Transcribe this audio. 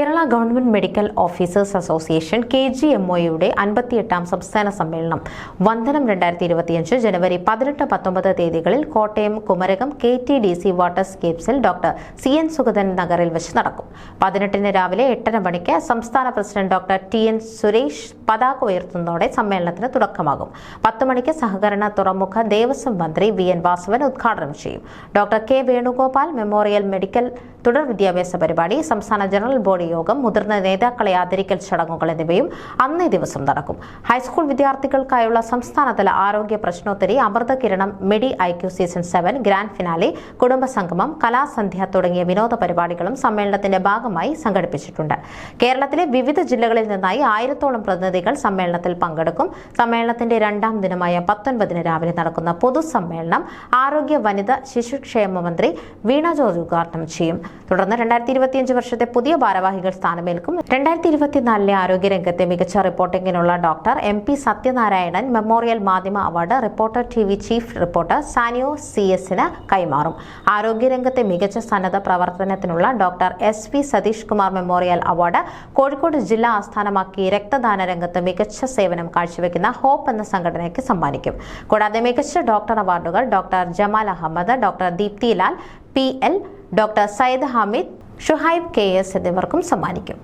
Kerala government medical officers association K G M ഒയുടെ അൻപത്തിയെട്ടാം സംസ്ഥാന സമ്മേളനം വന്ദനം രണ്ടായിരത്തി ഇരുപത്തിയഞ്ച് ജനുവരി പതിനെട്ട് പത്തൊമ്പത് തീയതികളിൽ Kottayam Kumarakom K T D C വാട്ടർസ്കേപ്സിൽ doctor C N Sugathan നഗറിൽ വെച്ച് നടക്കും. പതിനെട്ടിന് രാവിലെ എട്ടര മണിക്ക് സംസ്ഥാന president doctor T N Suresh പതാക ഉയർത്തുന്നതോടെ സമ്മേളനത്തിന് തുടക്കമാകും. പത്ത് മണിക്ക് സഹകരണ തുറമുഖ ദേവസ്വം മന്ത്രി വി എൻ വാസവൻ ഉദ്ഘാടനം ചെയ്യും. Doctor K Venugopal memorial medical തുടർ വിദ്യാഭ്യാസ പരിപാടി സംസ്ഥാന ജനറൽ ബോഡി യോഗം മുതിർന്ന നേതാക്കളെ ആദരിക്കൽ ചടങ്ങുകൾ എന്നിവയും അന്നേ ദിവസം നടക്കും. ഹൈസ്കൂൾ വിദ്യാർത്ഥികൾക്കായുള്ള സംസ്ഥാനതല ആരോഗ്യ പ്രശ്നോത്തരി Amrita Kiranam medi IQ season seven grand finale കുടുംബസംഗമം കലാസന്ധ്യ തുടങ്ങിയ വിനോദ പരിപാടികളും സമ്മേളനത്തിന്റെ ഭാഗമായി സംഘടിപ്പിച്ചിട്ടുണ്ട്. കേരളത്തിലെ വിവിധ ജില്ലകളിൽ നിന്നായി ആയിരത്തോളം പ്രതിനിധികൾ സമ്മേളനത്തിൽ പങ്കെടുക്കും. സമ്മേളനത്തിന്റെ രണ്ടാം ദിനമായ പത്തൊൻപതിന് രാവിലെ നടക്കുന്ന പൊതുസമ്മേളനം ആരോഗ്യ വനിത ശിശുക്ഷേമ മന്ത്രി വീണ ജോർജ് ഉദ്ഘാടനം ചെയ്യും. തുടർന്ന് രണ്ടായിരത്തി ഇരുപത്തിയഞ്ച് വർഷത്തെ പുതിയ ഭാരവാഹികൾ സ്ഥാനമേൽക്കും. രണ്ടായിരത്തി ഇരുപത്തിനാലിലെ ആരോഗ്യരംഗത്തെ മികച്ച റിപ്പോർട്ടിംഗിനുള്ള doctor M P Sathyanarayanan memorial മാധ്യമ award reporter T V chief reporter Saniyo C എസിന് കൈമാറും. ആരോഗ്യരംഗത്തെ മികച്ച സന്നദ്ധ പ്രവർത്തനത്തിനുള്ള doctor S V Satheesh Kumar memorial award Kozhikode ജില്ലാ ആസ്ഥാനമാക്കി രക്തദാന രംഗത്ത് മികച്ച സേവനം കാഴ്ചവെക്കുന്ന ഹോപ്പ് എന്ന സംഘടനയ്ക്ക് സമ്മാനിക്കും. കൂടാതെ മികച്ച ഡോക്ടർ അവാർഡുകൾ doctor Jamal Ahmed doctor Deepthi Lal P L doctor Sayyid Hameed Shuhaib K S എന്നിവർക്കും സമ്മാനിക്കും.